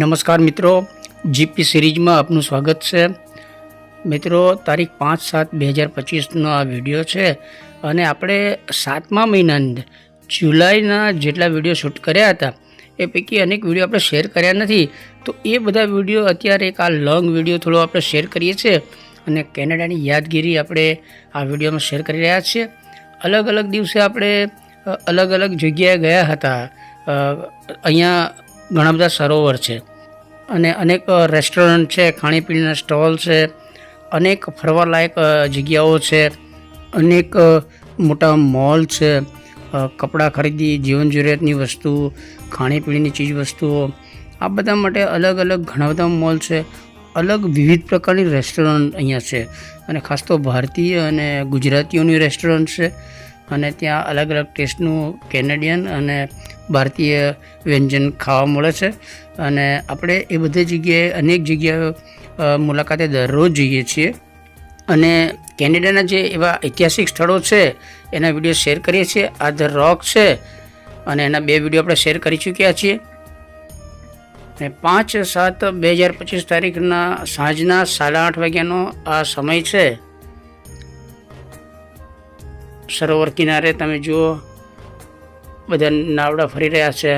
નમસ્કાર મિત્રો જીપી સિરીઝમાં આપનું સ્વાગત છે. મિત્રો, તારીખ પાંચ સાત બે હજાર પચીસનો આ વીડિયો છે અને આપણે સાતમા મહિનાની જુલાઈના જેટલા વીડિયો શૂટ કર્યા હતા, એ પૈકી અનેક વીડિયો આપણે શેર કર્યા નથી. તો એ બધા વીડિયો અત્યારે એક આ લોંગ વીડિયો થોડો આપણે શેર કરીએ છીએ અને કેનેડાની યાદગીરી આપણે આ વિડીયોમાં શેર કરી રહ્યા છીએ. અલગ અલગ દિવસે આપણે અલગ અલગ જગ્યાએ ગયા હતા. અહીંયા ઘણા બધા સરોવર છે. અને અનેક રેસ્ટોરન્ટ છે, ખાણીપીણીના સ્ટોલ છે, અનેક ફરવાલાયક જગ્યાઓ છે, અનેક મોટા મોલ છે કપડાં ખરીદી, જીવન જરૂરિયાતની વસ્તુ, ખાણીપીણીની ચીજ વસ્તુઓ, આ બધા માટે અલગ અલગ ઘણા બધા મોલ છે, અલગ વિવિધ પ્રકારની રેસ્ટોરન્ટ અહીંયા છે, અને ખાસ તો ભારતીય અને ગુજરાતીઓની રેસ્ટોરન્ટ છે, અને ત્યાં અલગ અલગ ટેસ્ટનું કેનેડિયન અને ભારતીય વ્યંજન ખાવા મળે છે. અને આપણે એ બધી જગ્યાએ, અનેક જગ્યાએ મુલાકાતે દરરોજ જઈએ છીએ. અને કેનેડાના જે એવા ઐતિહાસિક સ્થળો છે, એના વીડિયો શેર કરીએ છીએ. આ ધ રોક છે, અને એના બે વીડિયો આપણે શેર કરી ચૂક્યા છીએ. અને પાંચ સાત બે હજાર પચીસ તારીખના સાંજના સાડા આઠ વાગ્યાનો આ સમય છે. સરોવર કિનારે તમે જુઓ બધા નાવડા ફરી રહ્યા છે.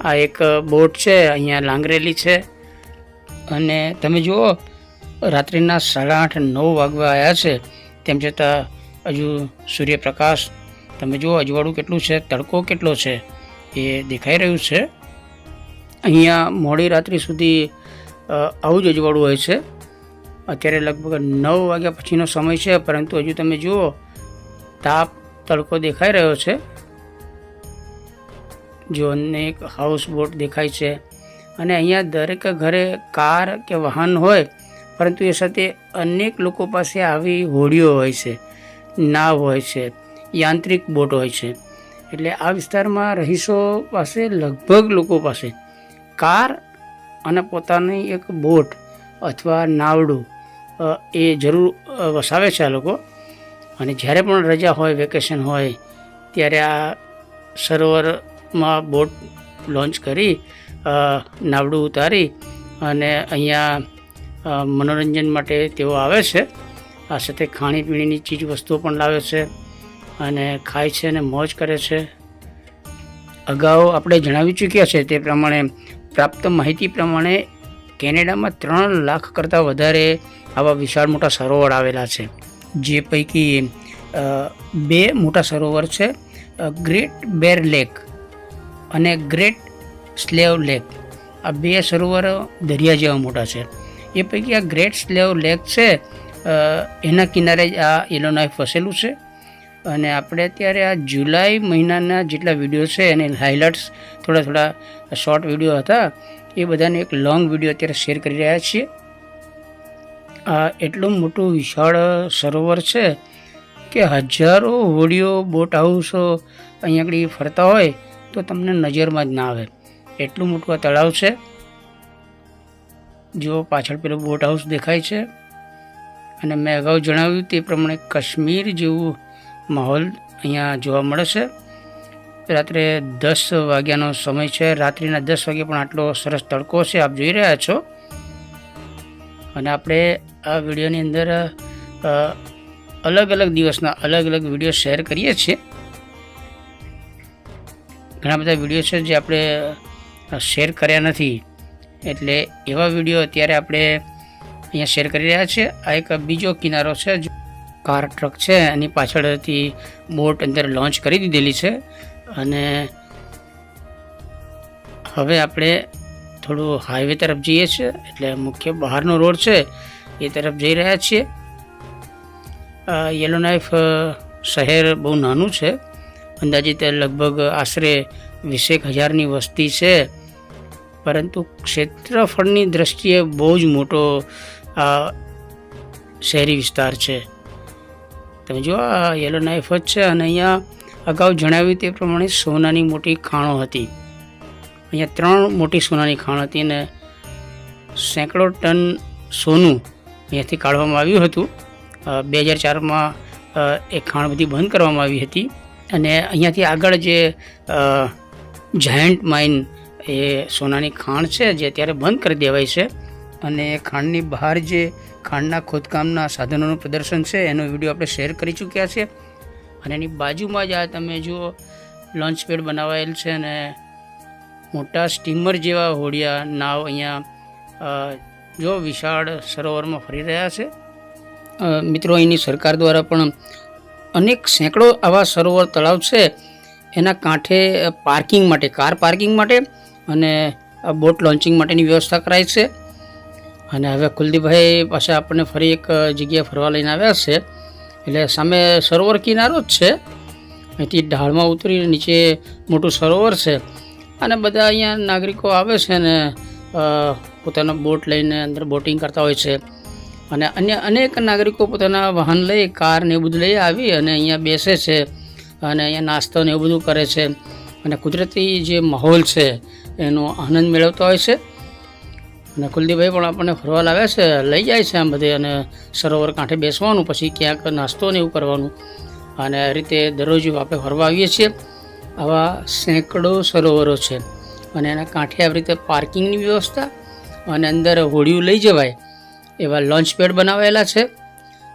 આ એક બોટ છે, અહીંયા લાંગરેલી છે. અને તમે જુઓ, રાત્રિના સાડા આઠ, નવ વાગવા આવ્યા છે. તેમ છતાં હજુ સૂર્યપ્રકાશ, તમે જુઓ, અજવાળું કેટલું છે, તડકો કેટલો છે, એ દેખાઈ રહ્યું છે. અહીંયા મોડી રાત્રિ સુધી આવું જ અજવાળું હોય છે. અત્યારે લગભગ નવ વાગ્યા પછીનો સમય છે, પરંતુ હજુ તમે જુઓ, તાપ, તડકો દેખાઈ રહ્યો છે. જો અનેક હાઉસ બોટ દેખાય છે. અને અહીંયા દરેક ઘરે કાર કે વાહન હોય, પરંતુ એ સાથે અનેક લોકો પાસે આવી હોડીઓ હોય છે, નાવ હોય છે, યાંત્રિક બોટ હોય છે. એટલે આ વિસ્તારમાં રહીશો પાસે લગભગ લોકો પાસે કાર અને પોતાની એક બોટ અથવા નાવડું એ જરૂર વસાવે છે આ લોકો. અને જ્યારે પણ રજા હોય, વેકેશન હોય, ત્યારે આ સરોવરમાં બોટ લોન્ચ કરી નાવડું ઉતારી અને અહીંયા મનોરંજન માટે તેઓ આવે છે. આ સાથે ખાણીપીણીની ચીજ વસ્તુઓ પણ લાવે છે અને ખાય છે અને મોજ કરે છે. અગાઉ આપણે જણાવી ચૂક્યા છે તે પ્રમાણે પ્રાપ્ત માહિતી પ્રમાણે કેનેડામાં ત્રણ લાખ કરતાં વધારે આવા વિશાળ મોટા સરોવર આવેલા છે. જે પૈકી બે મોટા સરોવર છે ગ્રેટ બેર લેક અને ગ્રેટ સ્લેવ લેક આ બે સરોવરો દરિયા જેવા મોટા છે. એ પૈકી આ ગ્રેટ સ્લેવ લેક છે એના કિનારે જ આ ઇલોનાઈ ફસેલું છે. અને આપણે અત્યારે આ જુલાઈ મહિનાના જેટલા વીડિયો છે, એને હાઇલાઇટ્સ થોડા થોડા શોર્ટ વીડિયો હતા, એ બધાને એક લોંગ વીડિયો અત્યારે શેર કરી રહ્યા છીએ. આ એટલું મોટું વિશાળ સરોવર છે કે હજારો હોડીઓ બોટ હાઉસો અહીંયા આગળ ફરતા હોય તો તમને નજરમાં જ ના આવે. એટલું મોટું આ તળાવ છે. જો પાછળ પેલું બોટ હાઉસ દેખાય છે. અને મેં અગાઉ જણાવ્યું તે પ્રમાણે કાશ્મીર જેવું માહોલ અહીંયા જોવા મળે છે. રાત્રે દસ વાગ્યાનો સમય છે. રાત્રિના દસ વાગે પણ આટલો સરસ તડકો છે. આપ જોઈ રહ્યા છો. અને આપણે આ વિડીયોની અંદર અલગ અલગ દિવસના અલગ અલગ વીડિયો શેર કરીએ છીએ. ઘણા બધા વીડિયો છે જે આપણે શેર કર્યા નથી. એટલે એવા વીડિયો અત્યારે આપણે અહીંયા શેર કરી રહ્યા છીએ આ એક બીજો કિનારો છે કાર ટ્રક છે. એની પાછળથી બોટ અંદર લોન્ચ કરી દીધેલી છે. અને હવે આપણે થોડું હાઈવે તરફ જઈએ છીએ. એટલે મુખ્ય બહારનો રોડ છે, એ તરફ જઈ રહ્યા છીએ. યલો નાઇફ શહેર બહુ નાનું છે. અંદાજિત લગભગ આશરે વીસેક હજારની વસ્તી છે. પરંતુ ક્ષેત્રફળની દ્રષ્ટિએ બહુ જ મોટો શહેરી વિસ્તાર છે. તમે જુઓ, આ યલો નાઇફ જ છે અને અહીંયા અગાઉ જણાવ્યું તે પ્રમાણે સોનાની મોટી ખાણો હતી. અહીંયા ત્રણ મોટી સોનાની ખાણ હતી અને સેંકડો ટન સોનું અહીંયાથી કાઢવામાં આવ્યું હતું. બે હજાર ચારમાં એ ખાણ બધી બંધ કરવામાં આવી હતી. અને અહીંયાથી આગળ જે જાયન્ટ માઇન એ સોનાની ખાણ છે, જે અત્યારે બંધ કરી દેવાય છે. અને ખાણની બહાર જે ખાણના ખોદકામના સાધનોનું પ્રદર્શન છે, એનો વીડિયો આપણે શેર કરી ચૂક્યા છે. અને એની બાજુમાં જ આ તમે જુઓ લોન્ચ પેડ બનાવાયેલ છે અને મોટા સ્ટીમર જેવા હોડિયા, નાવ અહીંયા જો વિશાળ સરોવરમાં ફરી રહ્યા છે. મિત્રો, અહીંની સરકાર દ્વારા પણ અનેક સેંકડો આવા સરોવર તળાવ છે. એના કાંઠે પાર્કિંગ માટે, કાર પાર્કિંગ માટે અને બોટ લોન્ચિંગ માટેની વ્યવસ્થા કરાઈ છે. અને હવે કુલદીપભાઈ પાસે આપણને ફરી એક જગ્યાએ ફરવા લઈને આવ્યા છે. એટલે સામે સરોવર કિનારો જ છે. અહીંથી ઢાળમાં ઉતરીને નીચે મોટું સરોવર છે. અને બધા અહીંયા નાગરિકો આવે છે ને પોતાનો બોટ લઈને અંદર બોટિંગ કરતા હોય છે. અને અન્ય અનેક નાગરિકો પોતાના વાહન લઈ, કાર ને એવું બધું લઈ આવી અને અહીંયા બેસે છે અને અહીંયા નાસ્તો ને એવું બધું કરે છે. અને કુદરતી જે માહોલ છે, એનો આનંદ મેળવતો હોય છે. અને કુલદીપભાઈ પણ આપણને ફરવા લાવ્યા છે, લઈ જાય છે આમ બધે અને સરોવર કાંઠે બેસવાનું, પછી ક્યાંક નાસ્તો ને એવું કરવાનું. અને આ રીતે દરરોજ આપણે ફરવા આવીએ છીએ. આવા સેંકડો સરોવરો છે. અને એના કાંઠે આવી રીતે પાર્કિંગની વ્યવસ્થા અને અંદર હોડિયું લઈ જવાય. એવા લોન્ચ પેડ બનાવેલા છે.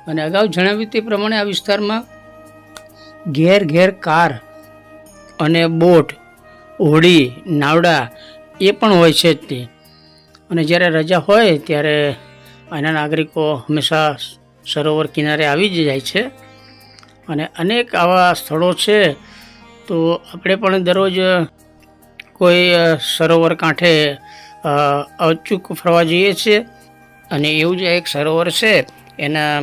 અને અગાઉ જણાવ્યું તે પ્રમાણે આ વિસ્તારમાં ઘેર ઘેર કાર અને બોટ, હોડી, નાવડા એ પણ હોય છે જ તે. અને જ્યારે રજા હોય ત્યારે અહીંના નાગરિકો હંમેશા સરોવર કિનારે આવી જ જાય છે. અને અનેક આવા સ્થળો છે, તો આપણે પણ દરરોજ કોઈ સરોવર કાંઠે અચૂક ફરવા જઈએ છીએ. અને એવું જ એક સરોવર છે, એના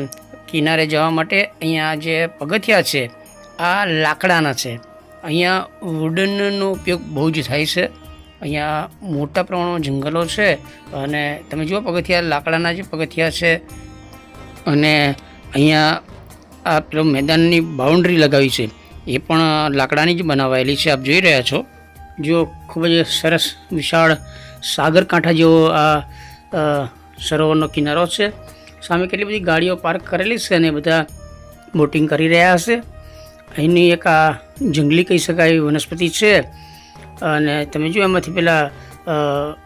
કિનારે જવા માટે અહીંયા જે પગથિયા છે, આ લાકડાના છે. અહીંયા વુડનનો ઉપયોગ બહુ જ થાય છે. અહીંયા મોટા પ્રમાણમાં જંગલો છે અને તમે જુઓ પગથિયા, લાકડાના જે પગથિયા છે અને અહીંયા આ પેલો મેદાનની બાઉન્ડ્રી લગાવી છે. એ પણ લાકડાની જ બનાવાયેલી છે, આપ જોઈ રહ્યા છો. જો ખૂબ જ સરસ, વિશાળ સાગરકાંઠા જેવો આ સરોવરનો કિનારો છે. સામે કેટલી બધી ગાડીઓ પાર્ક કરેલી છે અને બધા બોટિંગ કરી રહ્યા હશે અહીંની એક આ જંગલી કહી શકાય એવી વનસ્પતિ છે. અને તમે જો એમાંથી પેલા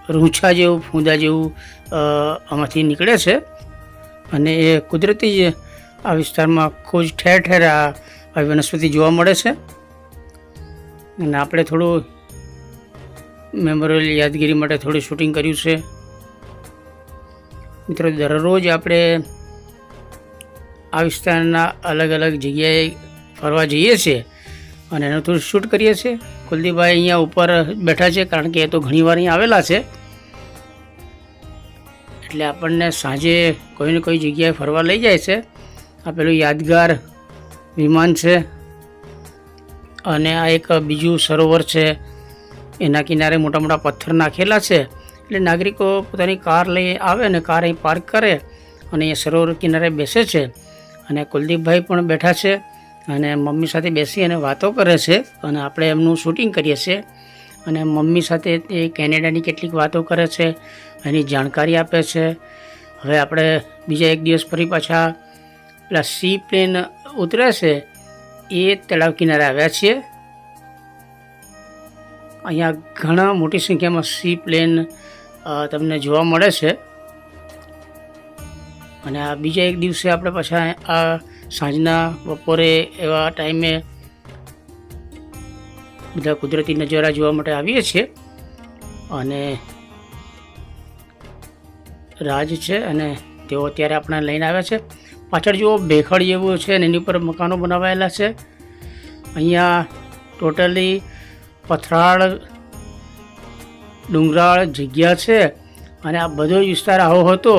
રૂંછા જેવું, ફૂંદા જેવું આમાંથી નીકળે છે. અને એ કુદરતી જ આ વિસ્તારમાં ખૂબ જ ઠેર ઠેર આ વનસ્પતિ જોવા મળે છે. અને આપણે થોડું મેમોરિયલ યાદગીરી માટે થોડું શૂટિંગ કર્યું છે. મિત્રો, દરરોજ આપણે આ વિસ્તારના અલગ અલગ જગ્યાએ ફરવા જઈએ છીએ અને એનું થોડું શૂટ કરીએ છીએ. કુલદીપભાઈ અહીંયા ઉપર બેઠા છે કારણ કે એ તો ઘણીવાર અહીંયા આવેલા છે. એટલે આપણને સાંજે કોઈ ને કોઈ જગ્યાએ ફરવા લઈ જાય છે. આ પેલું યાદગાર વિમાન છે અને આ એક બીજું સરોવર છે. એના કિનારે મોટા મોટા પથ્થર નાખેલા છે. એટલે નાગરિકો પોતાની કાર લઈ આવે અને કાર અહીં પાર્ક કરે અને એ સરોવર કિનારે બેસે છે. અને કુલદીપભાઈ પણ બેઠા છે અને મમ્મી સાથે બેસી અને વાતો કરે છે અને આપણે એમનું શૂટિંગ કરીએ છીએ. અને મમ્મી સાથે તે કેનેડાની કેટલીક વાતો કરે છે, એની જાણકારી આપે છે. હવે આપણે બીજા એક દિવસ ફરી પાછા પેલા સી પ્લેન ઉતરે છે, એ તળાવ કિનારે આવ્યા છીએ. અહીંયા ઘણા મોટી સંખ્યામાં સી પ્લેન તમને જોવા મળે છે. અને આ બીજા એક દિવસે આપણે પાછા આ સાંજના બપોરે એવા ટાઈમે બધા કુદરતી નજારા જોવા માટે આવીએ છીએ. અને રાજ છે અને તેઓ અત્યારે આપણે લઈને આવ્યા છે. પાછળ જુઓ, ભેખડ જેવું છે અને એની ઉપર મકાનો બનાવાયેલા છે. અહીંયા ટોટલી પથરાળ ડુંગરાળ જગ્યા છે અને આ બધો વિસ્તાર આવો હતો,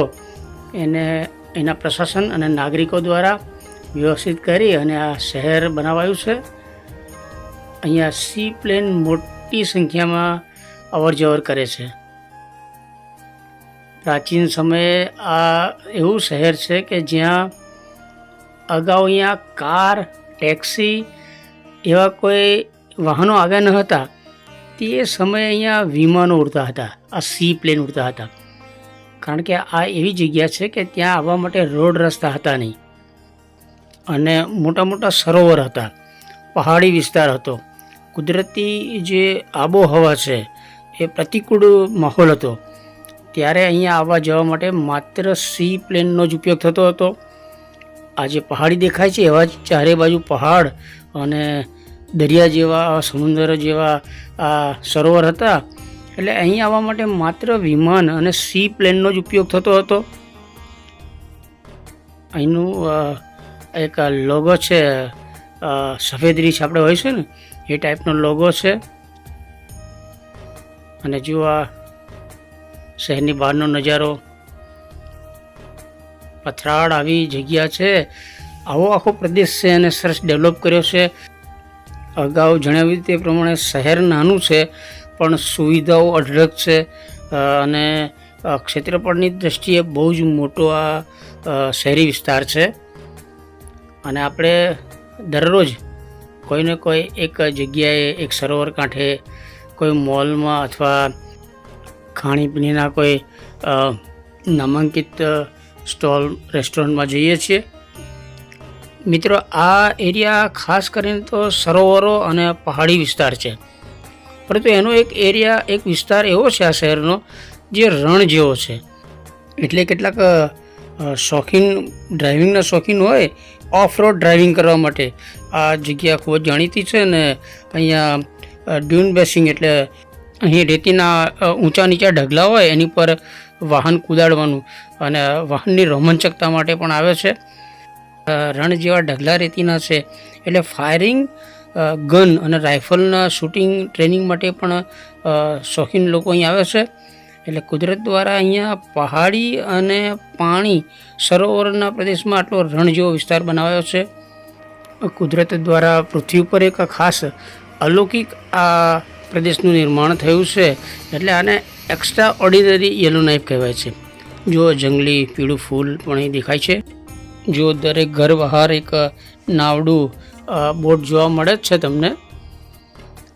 એને એના પ્રશાસન અને નાગરિકો દ્વારા વ્યવસ્થિત કરી અને આ શહેર બનાવાયું છે. અહીંયા સી પ્લેન મોટી સંખ્યામાં અવર જવર કરે છે. પ્રાચીન સમયે આ એવું શહેર છે કે જ્યાં અગાઉ અહીંયા કાર, ટેક્સી એવા કોઈ વાહનો આવ્યા ન હતા. તે સમયે અહીંયા વિમાનો ઉડતા હતા, આ સી પ્લેન ઉડતા હતા. કારણ કે આ એવી જગ્યા છે કે ત્યાં આવવા માટે રોડ રસ્તા હતા નહીં. અને મોટા મોટા સરોવર હતા, પહાડી વિસ્તાર હતો. કુદરતી જે આબોહવા છે, એ પ્રતિકૂળ માહોલ હતો. ત્યારે અહીંયા આવવા જવા માટે માત્ર સી પ્લેનનો જ ઉપયોગ થતો હતો. આ જે પહાડી દેખાય છે, એવા જ ચારે બાજુ પહાડ અને દરિયા જેવા, સમુદ્ર જેવા આ સરોવર હતા. એટલે અહીં આવવા માટે માત્ર વિમાન અને સી પ્લેનનો જ ઉપયોગ થતો હતો. અહીંનું એક લોગો છે સફેદ રીછ આપણે હોય છે ને, એ ટાઈપનો લોગો છે. અને જો આ શહેરની બહારનો નજારો, પથરાળ આવી જગ્યા છે. આવો આખો પ્રદેશ છે અને સરસ ડેવલપ કર્યો છે. અગાઉ જણાવ્યું તે પ્રમાણે શહેર નાનું છે, પણ સુવિધાઓ અઢળક છે અને ક્ષેત્રફળની દ્રષ્ટિએ બહુ જ મોટો આ શહેરી વિસ્તાર છે. અને આપણે દરરોજ કોઈને કોઈ એક જગ્યાએ, એક સરોવર કાંઠે, કોઈ મોલમાં અથવા ખાણીપીણીના કોઈ નામાંકિત સ્ટોલ, રેસ્ટોરન્ટમાં જઈએ છીએ. મિત્રો, આ એરિયા ખાસ કરીને તો સરોવરો અને પહાડી વિસ્તાર છે. પરંતુ એનો એક એરિયા, એક વિસ્તાર એવો છે આ શહેરનો, જે રણ જેવો છે. એટલે કેટલાક શોખીન, ડ્રાઇવિંગના શોખીન હોય ઓફ રોડ ડ્રાઇવિંગ કરવા માટે. આ જગ્યા ખૂબ જ જાણીતી છે ને અહીંયા ડ્યુન બેસિંગ એટલે અહીં રેતીના ઊંચા નીચા ઢગલા હોય, એની પર વાહન કુદાડવાનું અને વાહનની રોમાંચકતા માટે પણ આવે છે. રણ જેવા ઢગલા રેતીના છે. એટલે ફાયરિંગ ગન અને રાઇફલના શૂટિંગ ટ્રેનિંગ માટે પણ શોખીન લોકો અહીં આવે છે. એટલે કુદરત દ્વારા અહીંયા પહાડી અને પાણી સરોવરના પ્રદેશમાં આટલો રણ જેવો વિસ્તાર બનાવ્યો છે. કુદરત દ્વારા પૃથ્વી ઉપર એક ખાસ અલૌકિક આ પ્રદેશનું નિર્માણ થયું છે. એટલે આને એક્સ્ટ્રા ઓર્ડિનરી યલો નાઇફ કહેવાય છે. જો જંગલી પીળું ફૂલ પણ અહીં દેખાય છે. જો દરેક ઘર બહાર એક નાવડું બોટ જોવા મળે જ છે તમને.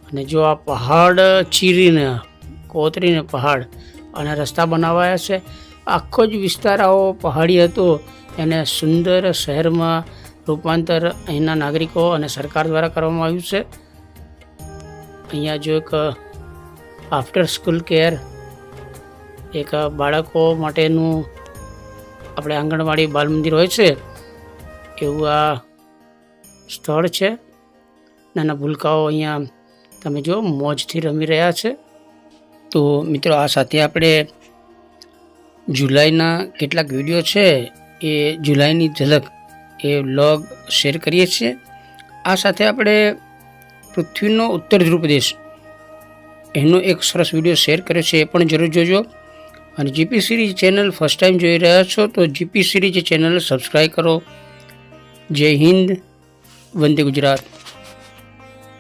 અને જો આ પહાડ ચીરીને, કોતરીને પહાડ અને રસ્તા બનાવાયા છે, આખો જ વિસ્તાર આવો પહાડી હતો. એને સુંદર શહેરમાં રૂપાંતર અહીંના નાગરિકો અને સરકાર દ્વારા કરવામાં આવ્યું છે. અહીંયા જો એક આફ્ટર સ્કૂલ કેર એક બાળકો માટેનું આપણે આંગણવાડી બાલ મંદિર હોય છે, એવું આ સ્થળ છે. નાના ભૂલકાઓ અહીંયા તમે જો મોજથી રમી રહ્યા છે. તો મિત્રો આ સાથે આપણે જુલાઈના કેટલાક વીડિયો છે એ જુલાઈની ઝલક એ વ્લોગ શેર કરીએ છીએ. આ સાથે આપણે પૃથ્વીનો ઉત્તર ધ્રુવ પ્રદેશ એનો એક સરસ વીડિયો શેર કર્યો છે, એ પણ જરૂર જોજો. અને GP series channel first time જોઈ રહ્યા છો, તો જીપી સિરીઝ ચેનલ સબસ્ક્રાઈબ કરો. જય હિન્દ, વંદે ગુજરાત.